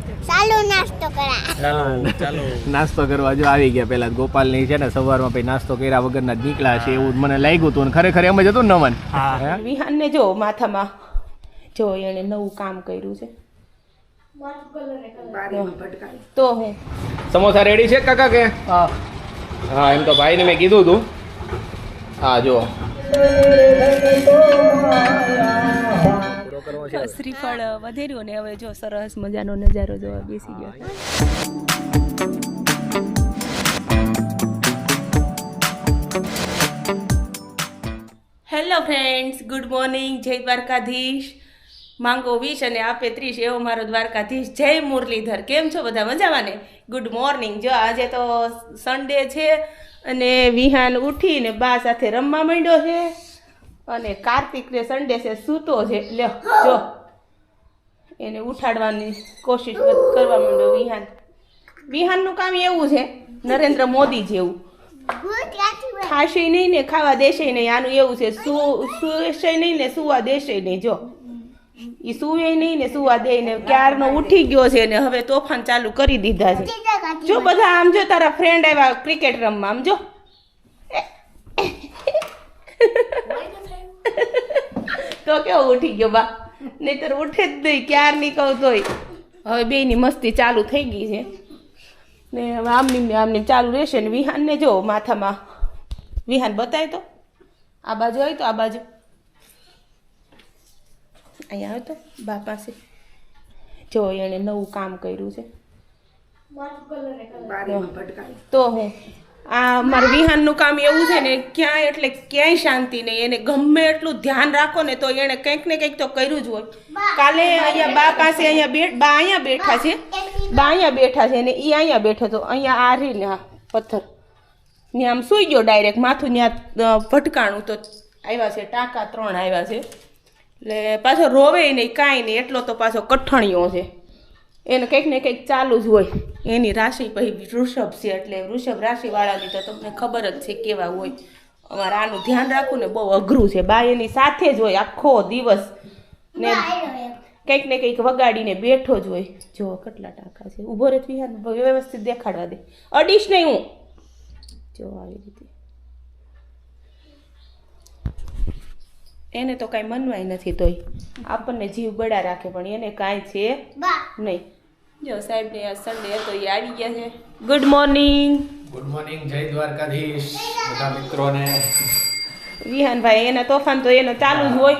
નાસ્તો કરા. ચાલો ચાલો. નાસ્તો કરવા જો આવી ગયા પેલા ગોપાલની છે ને સવારમાં પછી નાસ્તો કર્યા વગરના જ નીકળ્યા છે એવું મને લાગ્યું હતું અને ખરેખર એમ જ હતું ને નમન હે? વિહાનને જો માથામાં જો એણે નવું કામ કર્યું છે. તો હું. સમોસા રેડી છે કાકા કે? હા. એમ તો ભાઈને મેં કીધું હતું હા જો શ્રીફળ વધેર્યું ને હવે જો સરસ મજાનો નજારો જોવા બેસી ગયો. હેલો ફ્રેન્ડ્સ ગુડ મોર્નિંગ જય દ્વારકાધીશ માંગો વીસ અને આપે ત્રીસ એવો મારો દ્વારકાધીશ જય મુરલીધર. કેમ છો બધા મજામાં ને? ગુડ મોર્નિંગ જો આજે તો સન્ડે છે અને વિહાન ઉઠીને બા સાથે રમવા માંડ્યો છે. અને કાર્તિક ને સન્ડે છે સૂતો છે. લે જો. એને ઉઠાડવાની કોશિશ કરવા માંડ્યો વિહાન. વિહાનનું કામ એવું છે નરેન્દ્ર મોદી જેવું. ખાશે નહીં ને ખાવા દેશે નહીં આનું એવું છે સુ સુશે નહીં ને સુવા દેશે નહીં જો. એ સુવે નહીં ને સુવા દે ને ક્યારનો ઉઠી ગયો છે ને હવે તોફાન ચાલુ કરી દીધા છે. જો બધા આમ જો તારા ફ્રેન્ડ આવ્યા ક્રિકેટ રમવા આમ જો. કેવો ઉઠી ગયો બા? નહીતર ઉઠે જ નહીં ક્યારની કહું તોય હવે બેની મસ્તી ચાલુ થઈ ગઈ છે. ને હવે આમની ને આમની ચાલુ રહેશે ને વિહાનને જો માથામાં. વિહાન બતાય તો. આ બાજુ હોય તો આ બાજુ. અહીંયા આવે તો બા પાસે. જો એણે નવું કામ કર્યું છે. તો હું આ મારું વિહાનનું કામ એવું છે ને ક્યાંય એટલે ક્યાંય શાંતિ નહીં. એને ગમે એટલું ધ્યાન રાખો ને તો એણે કંઈક ને કંઈક તો કર્યું જ હોય. કાલે અહીંયા બા પાસે અહીંયા બેઠ બા અહીંયા બેઠા છે. બા અહીંયા બેઠા છે ને એ અહીંયા બેઠો હતો અહીંયા આ રીને આ પથ્થર. ને આમ સૂઈ ગયો ડાયરેક્ટ માથું ત્યાં ભટકાણું તો આવ્યા છે ટાંકા ત્રણ આવ્યા છે. એટલે પાછો રોવે નહીં કાંઈ નહીં એટલો તો પાછો કઠણિયો છે. એને કંઈક ને કંઈક ચાલુ જ હોય. એની રાશિ પછી વૃષભ છે એટલે વૃષભ રાશિવાળાની તો તમને ખબર જ છે કેવા હોય. અમારે આનું ધ્યાન રાખવું ને બહુ અઘરું છે. બા એની સાથે જ હોય આખો દિવસ. ને કંઈક ને કંઈક વગાડીને બેઠો જ હોય. જો કેટલા ટાંકા છે. ઊભો રહે વિહાર વ્યવસ્થિત દેખાડવા દે. અડીશ નહીં હું. જો આવી રીતે. એને તો કાંઈ મનવાય નથી તોય. આપણને જીવ બળા રાખે પણ એને કાંઈ છે નહીં. જો સાહેબ ને સન્ડે તો એ આવી ગયા છે. ગુડ મોર્નિંગ ગુડ મોર્નિંગ જય દ્વારકાધીશ. બધા મિત્રોને. વિહાનભાઈ એના તોફાન તો એનો ચાલુ જ હોય.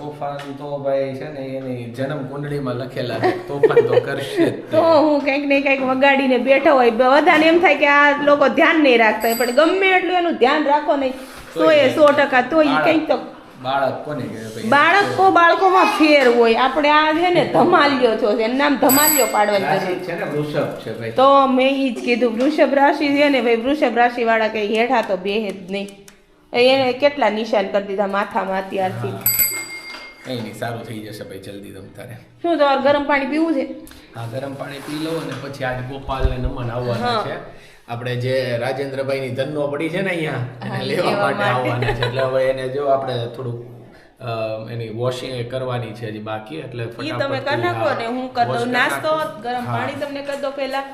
તોફાન તો ભાઈ છે ને એની જન્મ કુંડળીમાં લખેલા છે. તોફાન તો કરશે તો. હું કંઈક ને કંઈક વગાડીને બેઠો હોય. બધાને એમ થાય કે આ લોકો ધ્યાન નહીં રાખતા પણ ગમે એટલું એનું ધ્યાન રાખો નહીં. સો એ સો ટકા તો એ કંઈક તો બાળક બાળકોમાં ફેર હોય. આપણે આ છે ને ધમાલ્યો છો એનું નામ ધમાલ્યો પાડવાની જરૂર. છે વૃષભ તો મેં ઈ જ કીધું વૃષભ રાશિ છે ને ભાઈ વૃષભ રાશિ વાળા કઈ હેઠા તો બે જ નહીં. એને કેટલા નિશાન કરી દીધા માથામાં અત્યારથી? કઈ નહીં સારું થઈ જશે ભાઈ જલ્દી તમ તારે. શું તમારે ગરમ પાણી પીવું છે? હા ગરમ પાણી પી લો અને પછી આજે ગોપાલ ને નમન આવવાના છે. આપણે જે રાજેન્દ્રભાઈ ની ધનનો પડી છે ને અહીંયા એને લેવા માટે. આવવાના છે. એટલે હવે એને જો આપણે થોડુંક એની વોશિંગ કરવાની છે હજી બાકી એટલે ઈ તમે કરી નાખો ને હું કરી દઉં. નાસ્તો ગરમ પાણી તમને કરી દો પહેલા.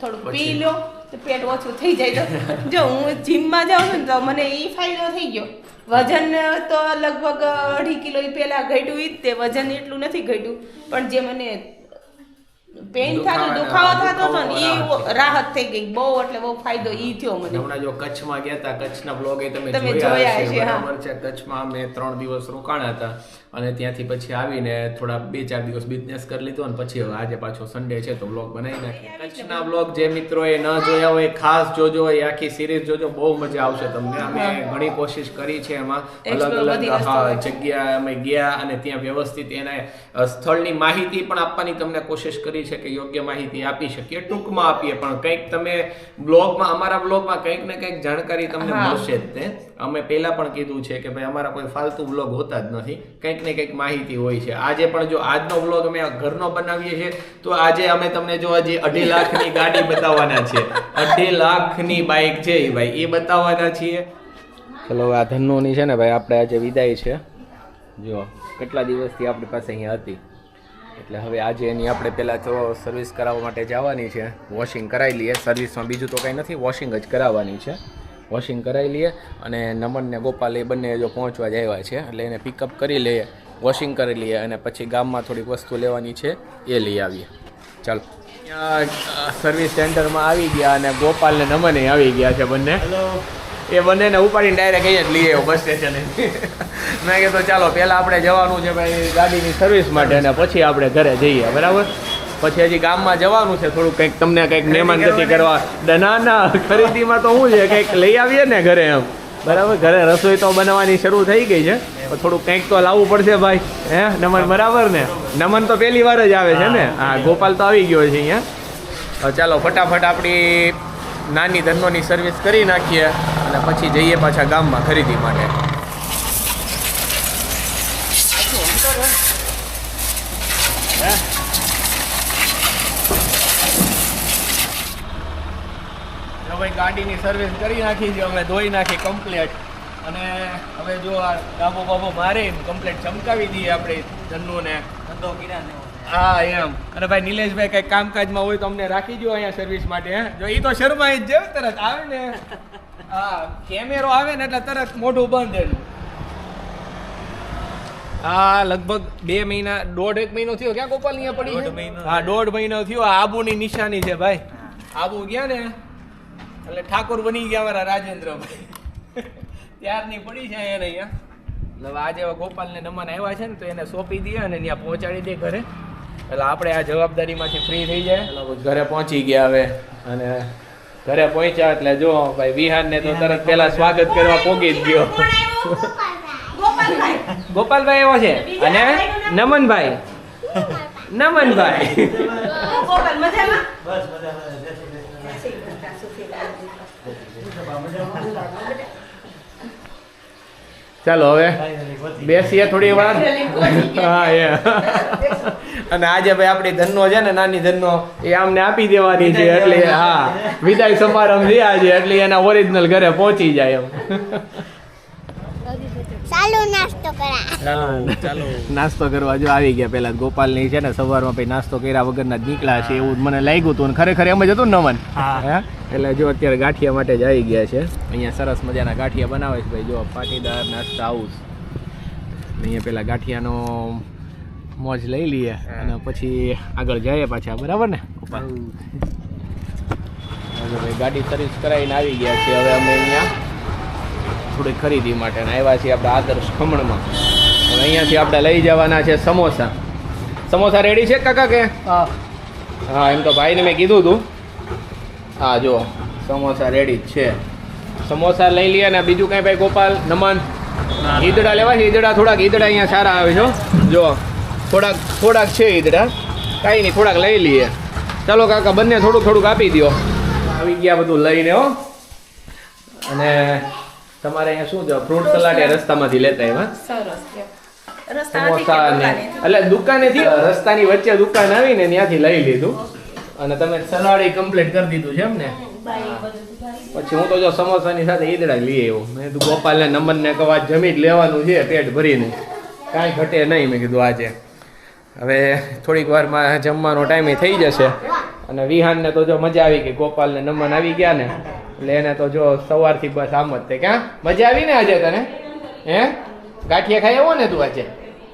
થોડું પી લો તો પેટ ઓછું થઈ જાય તો. જો હું જીમમાં જાઉં છું ને તો મને ઈ ફાયદો થઈ ગયો. વજન તો લગભગ અઢી કિલો પહેલા ઘટ્યું ઈ જ તે. વજન એટલું નથી ઘટ્યું. પણ જે મને પેઇન થતું દુખાવો થતો હતો ને એ રાહત થઈ ગઈ બહુ એટલે બહુ ફાયદો ઈ થયો મને. હમણાં જો કચ્છમાં ગયા હતા કચ્છના બ્લોગ તમે જોયા હા. બરાબર છે. કચ્છમાં અમે ત્રણ દિવસ રોકાણા હતા અને ત્યાંથી પછી આવીને થોડા બે ચાર દિવસ બિઝનેસ કરી લીધો અને પછી આજે પાછો સન્ડે છે તો બ્લોગ બનાવી નાખીએ. કચ્છના બ્લોગ જે મિત્રોએ ન જોયા હોય ખાસ જોજો એ આખી સિરીઝ જોજો બહુ મજા આવશે તમને. અમે ઘણી કોશિશ કરી છે એમાં. અલગ અલગ જગ્યા અમે ગયા અને ત્યાં વ્યવસ્થિત એને સ્થળની માહિતી પણ આપવાની તમને કોશિશ કરી છે કે યોગ્ય માહિતી આપી શકીએ ટૂંકમાં આપીએ. પણ કંઈક તમે બ્લોગમાં અમારા બ્લોગમાં કંઈક ને કંઈક જાણકારી તમને. મળશે જ તે અમે પહેલાં પણ કીધું છે કે ભાઈ અમારા કોઈ ફાલતુ બ્લોગ હોતા જ નથી. કંઈક ને કંઈક માહિતી હોય છે. આજે પણ જો આજનો બ્લોગ અમે ઘરનો બનાવીએ છીએ તો આજે અમે તમને જો હજી અઢી લાખની ગાડી બતાવવાના છે. અઢી લાખની બાઇક છે એ ભાઈ એ બતાવવાના છીએ. ચલો આ ધનોની છે ને ભાઈ આપણે આજે વિદાય છે. જો કેટલા દિવસથી આપણી પાસે અહીંયા હતી. એટલે હવે આજે એની આપણે પહેલાં તો સર્વિસ કરાવવા માટે જવાની છે. વોશિંગ કરાવી લઈએ. સર્વિસમાં બીજું તો કંઈ નથી. વોશિંગ જ કરાવવાની છે. વોશિંગ કરાવી લઈએ અને નમન ને ગોપાલ એ બંને જો પહોંચવા જ આવ્યા છે. એટલે એને પિકઅપ કરી લઈએ. વોશિંગ કરી લઈએ અને પછી ગામમાં થોડીક વસ્તુ લેવાની છે એ લઈ આવીએ. ચાલો. સર્વિસ સેન્ટરમાં આવી ગયા અને ગોપાલ ને નમને આવી ગયા છે બંને. એ બંનેને ઉપાડીને ડાયરેક્ટ અહીંયા જ લઈ આવ્યો બસ સ્ટેશને મેં કીધું ચાલો પહેલાં આપણે જવાનું છે ભાઈ ગાડીની સર્વિસ માટે અને પછી આપણે ઘરે જઈએ. બરાબર? પછી હજી ગામમાં જવાનું છે થોડું કંઈક તમને કંઈક મહેમાનગતિ કરવા. દ- ના ના ખરીદીમાં તો શું છે કંઈક લઈ આવીએ ને ઘરે એમ. બરાબર? ઘરે રસોઈ તો બનાવવાની શરૂ થઈ ગઈ છે થોડું કંઈક તો લાવવું પડશે ભાઈ હે? નમન બરાબર ને? નમન તો પહેલી વાર જ આવે છે ને? હા. ગોપાલ તો આવી ગયો છે અહીંયા. હવે ચાલો ફટાફટ આપણી નાની ધનોની સર્વિસ કરી નાખીએ. અને પછી જઈએ પાછા ગામમાં ખરીદી માટે. જો ભાઈ ગાડીની સર્વિસ કરી નાખી છે અમે ધોઈ નાખી કમ્પ્લેટ અને હવે જો આ ડાબો બાબો મારી કમ્પ્લેટ ચમકાવી દઈએ આપણે ધનનું. ને હા એમ. અને ભાઈ નિલેશભાઈ કઈ કામકાજમાં હોય તો અમને રાખી દો અહીંયા સર્વિસ માટે હે? જો એ તો શર્માઈ જ જાય તરત આવે ને. હા કેમેરો આવે ને એટલે તરત મોઢું બંધ એનું. હા લગભગ બે મહિના દોઢ એક મહિનો થયો. ક્યાં ગોપાલ અહીંયા પડી છે? હા દોઢ મહિનો થયો. આ આબુની નિશાની છે ભાઈ. આબુ ગયા ને એટલે ઠાકોર બની ગયા અમારા રાજેન્દ્રભાઈ. ત્યારની પડી છે એને અહીંયા. એટલે હવે આજે ગોપાલને નમન આવ્યા છે ને તો એને સોંપી દઈએ અને ત્યાં પહોંચાડી દે ઘરે. એટલે આપણે આ જવાબદારીમાંથી ફ્રી થઈ જાય. ઘરે પહોંચી ગયા હવે. અને ઘરે પહોંચ્યા એટલે જો ભાઈ વિહાનને તો તરત પહેલા સ્વાગત કરવા પોગી જ ગયો. ગોપાલભાઈ એવો છે? અને નમનભાઈ. નમનભાઈ ગોપાલ મજામાં ચાલો હવે બેસીએ થોડી વાર. હા એ. અને આજે ભાઈ આપણી ધનનો છે ને નાની ધનનો એ આમને આપી દેવાની છે એટલે હા વિદાય સમારંભ છે આજે એટલે એના ઓરિજિનલ ઘરે પહોંચી જાય એમ. ચાલો નાસ્તો ચાલો. નાસ્તો કરવા જો આવી ગયા પેલા ગોપાલની છે ને સવારમાં પછી નાસ્તો કર્યા વગરના જ નીકળ્યા છે એવું મને લાગ્યું હતું અને ખરેખર એમ જ હતું ને નમન? હે? એટલે જો અત્યારે ગાંઠિયા માટે જ આવી ગયા છે. અહીંયા સરસ મજાના ગાંઠિયા બનાવે છે ભાઈ. જો પાટીદાર નાસ્તા હાઉસ અહીંયા પેલા ગાંઠિયાનો મોજ લઈ લઈએ અને પછી આગળ જઈએ પાછા બરાબર ને? ભાઈ ગાડી સર્વિસ કરાવીને આવી ગયા છે હવે અમે અહીંયા થોડી ખરીદી માટે આવ્યા છીએ આપણે આદર્શ ખમણમાં. હવે અહીંયાથી આપણે લઈ જવાના છે સમોસા. સમોસા રેડી છે કાકા કે? હા. એમ તો ભાઈને મેં કીધું હતું હા જો સમોસા રેડી જ છે. સમોસા લઈ લઈએ ને બીજું કાંઈ ભાઈ ગોપાલ નમન. ઈદડા લેવા છે? ઈદડા થોડાક ઈદડા અહીંયા સારા આવે છે જો થોડાક થોડાક છે ઈદડા. કાંઈ નહીં થોડાક લઈ લઈએ. ચાલો કાકા બંને થોડું થોડુંક આપી દો આવી ગયા બધું લઈને હો. અને તમારે અહીંયા શું છે? ફ્રૂટ સલાડ એ રસ્તામાંથી લેતા એમાં. સમોસા ને એટલે દુકાનેથી રસ્તાની વચ્ચે દુકાન આવીને ત્યાંથી લઈ લીધું. અને તમે સલાડી કમ્પ્લીટ કરી દીધું છે એમ ને? પછી હું તો જો સમોસાની સાથે ઈદડા લઈ આવ્યો. મેં કીધું ગોપાલને નમનને કહો આજ જમી જ લેવાનું છે પેટ ભરીને. કાંઈ ઘટે નહીં મેં કીધું આજે. હવે થોડીક વારમાં જમવાનો ટાઈમ થઈ જશે. અને વિહાનને તો જો મજા આવી ગઈ ગોપાલને નમન આવી ગયા ને. એટલે એને તો જો સવારથી બસ આમ જ તે ક્યાં મજા આવી ને આજે તને? હે? ગાંઠિયા ખાઈ આવો ને તું આજે?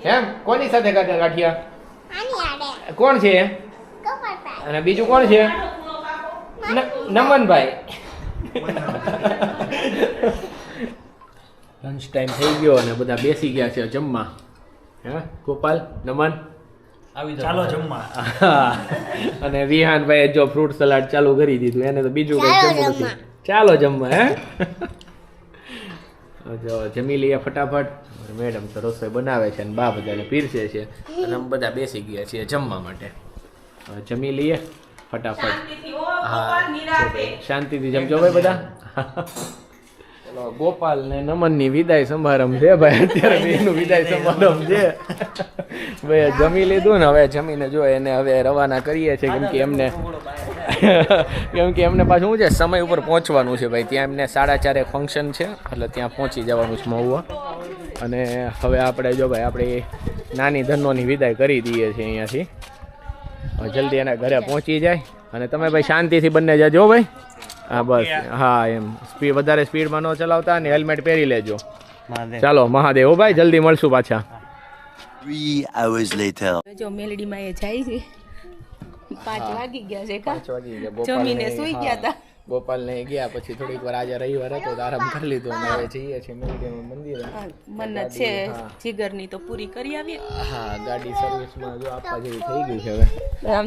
એમ કોની સાથે ગાંઠિયા? કોણ છે અને બીજું કોણ છે? નમનભાઈ. લંચ ટાઈમ થઈ ગયો અને બધા બેસી ગયા છે જમવા. હે? ગોપાલ નમન. આવી ચાલો જમવા. અને વિહાનભાઈ જો ફ્રૂટ સલાડ ચાલુ કરી દીધું એને તો બીજું કઈ ચાલો જમવું નથી. ચાલો જમવા હે? જો જમી લઈએ ફટાફટ. મેડમ તો રસોઈ બનાવે છે અને બા બધાને પીરસે છે. અને બધા બેસી ગયા છીએ જમવા માટે. જમી લઈએ ફટાફટ. શાંતિથી હા ગોપાલ, શાંતિથી જમજો ભાઈ બધા. ગોપાલ ને નમનની વિદાય સમારંભ છે ભાઈ. અત્યારે એનું વિદાય સમારંભ છે. ભાઈ જમી લીધું ને હવે જમીને જો એને હવે રવાના કરીએ છીએ કેમ કે એમને કેમ કે એમને પાછું શું છે સમય ઉપર પહોંચવાનું છે ભાઈ. ત્યાં એમને સાડા ચારે ફંક્શન છે એટલે ત્યાં પહોંચી જવાનું છે મહુવા. અને હવે આપણે જો ભાઈ આપણે નાની ધનોની વિદાય કરી દઈએ છીએ અહીંયાથી. જલ્દી એના ઘરે પહોંચી જાય અને તમે ભાઈ શાંતિથી બંને જજો ભાઈ. હા બસ. હા એમ. સ્પીડ વધારે સ્પીડમાં ન ચલાવતા અને હેલ્મેટ પહેરી લેજો. ચાલો મહાદેવ. હો ભાઈ જલ્દી મળશું પાછા. Three hours later. જો મેલડીમાં એ જાય છે. પાંચ વાગી ગયા છે જમીને સુઈ ગયા. જમીને ગોપાલને- સૂઈ હા, ગયા તા. ગોપાલને ગયા પછી થોડીક વાર આજે રવિવાર હતો તો આરામ કરી લીધો અને હવે જઈએ છીએ મેલડીનું મંદિરે. મન્નત છે. જીગરની તો પૂરી કરી આવીએ. હા ગાડી સર્વિસમાં જો આપવા જેવી થઈ ગઈ છે હવે.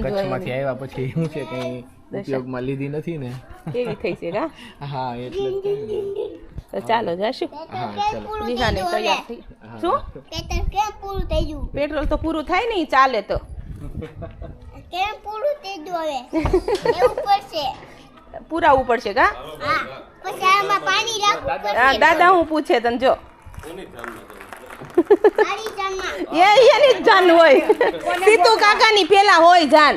કચ્છમાંથી આવ્યા પછી શું છે કંઈ ઉપયોગમાં લીધી નથી ને? કેવી થઈ છે કા? હા એટલે ને. તો ચાલો જાશું. હા ચાલો. વિહાને તૈયાર થઈ. શું? પેટ્રોલ કેમ પૂરું થઈ ગયું? પેટ્રોલ તો પૂરું થાય નહીં ચાલે તો. કેમ પૂરું થઈ ગયું હવે? એવું પડશે પુરાવવું પડશે કા? હા દાદા હું પૂછે તને જો. એ એની જાન હોય. સીતુ કાકાની પેલા હોય જાન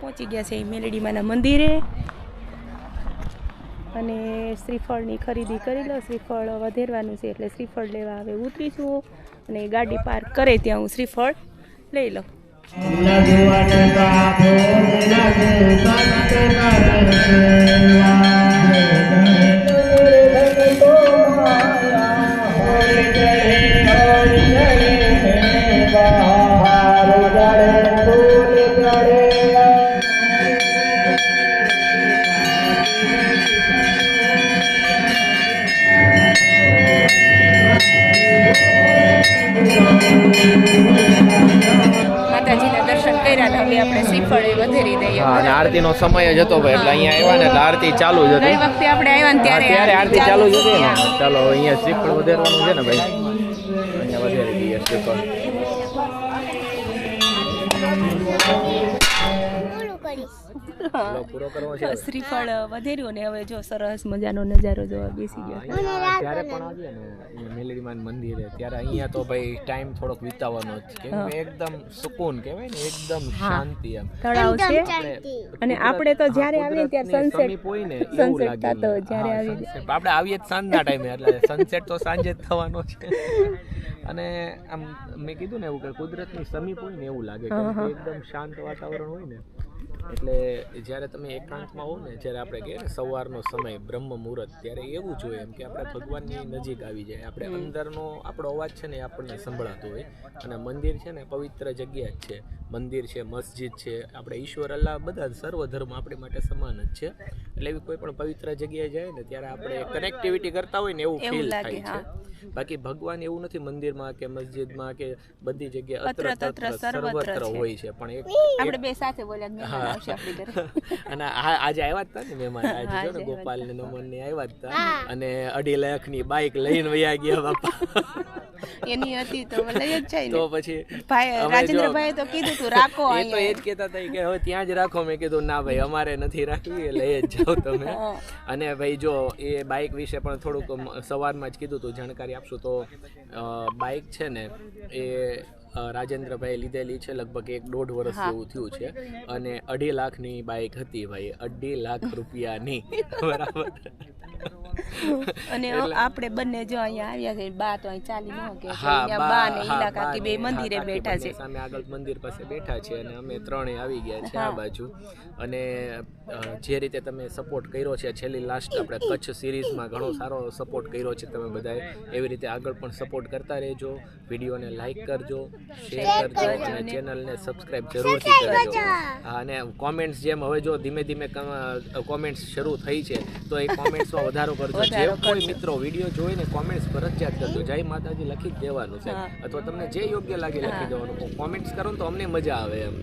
પહોંચી ગયા છે એ મેલડીમાના મંદિરે. અને શ્રીફળની ખરીદી કરી લો. શ્રીફળ વધેરવાનું છે એટલે શ્રીફળ લેવા હવે ઉતરીશું. અને ગાડી પાર્ક કરે ત્યાં હું શ્રીફળ લઈ લઉં. માતાજીના શ્રીફળ આરતી નો દઈએ અને આરતીનો સમય જ હતો ભાઈ એટલે અહીંયા આવ્યા ને એટલે આરતી ચાલુ જ હતી. વખતે આપણે આવ્યા ને ત્યારે ત્યારે આરતી ચાલુ જ હતી ને. ચાલો અહીંયા શ્રીફળ વધારવાનું છે ને ભાઈ? અહીંયા વધારી દઈએ શ્રીફળ પૂરો કરવો છે શ્રીફળ વધેર્યું ને હવે જો સરસ મજાનો નજારો જોવા બેસી ગયો. ત્યારે પણ આવીએ ને મેલેડીમાન મંદિરે ત્યારે અહીંયા તો ભાઈ ટાઈમ થોડોક વિતાવવાનો જ કે એકદમ સુકૂન કહેવાય ને એકદમ શાંતિ એમ. તળાવ છે. અને આપણે તો જ્યારે આવીએ ત્યારે સનસેટ સમીપ હોય ને એવું થતો જ્યારે આવીએ. આપણે આવીએ જ સાંજના ટાઈમે એટલે સનસેટ તો સાંજે જ થવાનો છે. અને આમ મેં કીધું ને એવું કે કુદરતની સમીપ હોય ને એવું લાગે. કે એકદમ શાંત વાતાવરણ હોય ને એટલે જ્યારે તમે એકાંતમાં હો ને, જ્યારે આપણે કહીએ સવારનો સમય, બ્રહ્મ મુહૂર્ત, ત્યારે એવું જોઈએ એમ કે આપણે ભગવાનની નજીક આવી જાય. આપણે અંદરનો આપણો અવાજ છે ને આપણને સંભળાતો હોય. અને મંદિર છે ને પવિત્ર જગ્યા જ છે. મંદિર છે મસ્જિદ છે આપણે ઈશ્વર અલ્લાહ બધા સર્વ ધર્મ આપણી માટે સમાન જ છે. એટલે એવી કોઈ પણ પવિત્ર જગ્યાએ જાય ને ત્યારે આપણે કનેક્ટિવિટી કરતા હોય ને એવું ફીલ થાય છે. બાકી ભગવાન એવું નથી મંદિરમાં કે મસ્જિદમાં કે બધી જગ્યાએ અત્ર તત્ર સર્વત્ર હોય છે પણ એક આપણે બે સાથે બોલ્યા મહેમાન આવશે આપણી અને આજે આવ્યા હતા ને મહેમાન આજે જો ને ગોપાલ ને નમન ને આવ્યા હતા અને અઢી લાખની બાઇક લઈને વયા ગયા બાપા. એની હતી તો લઈ જ જાય તો પછી ભાઈ રાજેન્દ્રભાઈ તો કીધું તું રાખો એ તો એ જ કહેતા હતા કે હવે ત્યાં જ રાખો. મેં કીધું ના ભાઈ અમારે નથી રાખવી એ લઈ જ જાઓ તમે. અને ભાઈ જો એ બાઇક વિશે પણ થોડુંક સવારમાં જ કીધું હતું જાણકારી આપશું તો બાઇક છે ને એ રાજેન્દ્રભાઈ લીધેલી છે લગભગ એક દોઢ વર્ષ જેવું થયું છે. અને અઢી લાખની બાઇક હતી ભાઈ અઢી લાખ રૂપિયાની. બરાબર. અને આપણે બંને જો અહીંયા આવ્યા છે બા તો અહીં ચાલી ન કે અહીંયા બા ને ઈલા કાકી બે મંદિરે બેઠા છે. સામે આગળ મંદિર પાસે બેઠા છે અને અમે ત્રણેય આવી ગયા છે આ બાજુ. અને જે રીતે તમે સપોર્ટ કર્યો છે છેલ્લી લાસ્ટ આપણે કચ્છ સિરીઝમાં ઘણો સારો સપોર્ટ કર્યો છે તમે બધાએ. એવી રીતે આગળ પણ સપોર્ટ કરતા રહેજો. વિડીયોને લાઈક કરજો શેર કરજો અને ચેનલને સબસ્ક્રાઇબ જરૂરથી કરજો. અને કોમેન્ટ્સ જેમ હવે જો ધીમે ધીમે કોમેન્ટ્સ શરૂ થઈ છે તો એ કોમેન્ટ્સમાં વધારો કરજો. વધારો કોઈ મિત્રો વીડિયો જોઈને કોમેન્ટ્સ ફરજિયાત કરજો. જય માતાજી લખી જ દેવાનું છે. અથવા તમને જે યોગ્ય લાગે લખી દેવાનું. કોમેન્ટ્સ કરો તો અમને મજા આવે એમ.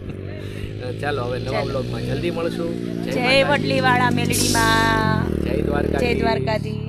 ચાલો હવે નવા બ્લોગમાં જલ્દી મળશું. જય વડલીવાળા મેલડીમાં. જય દ્વારકા જય દ્વારકાધીશ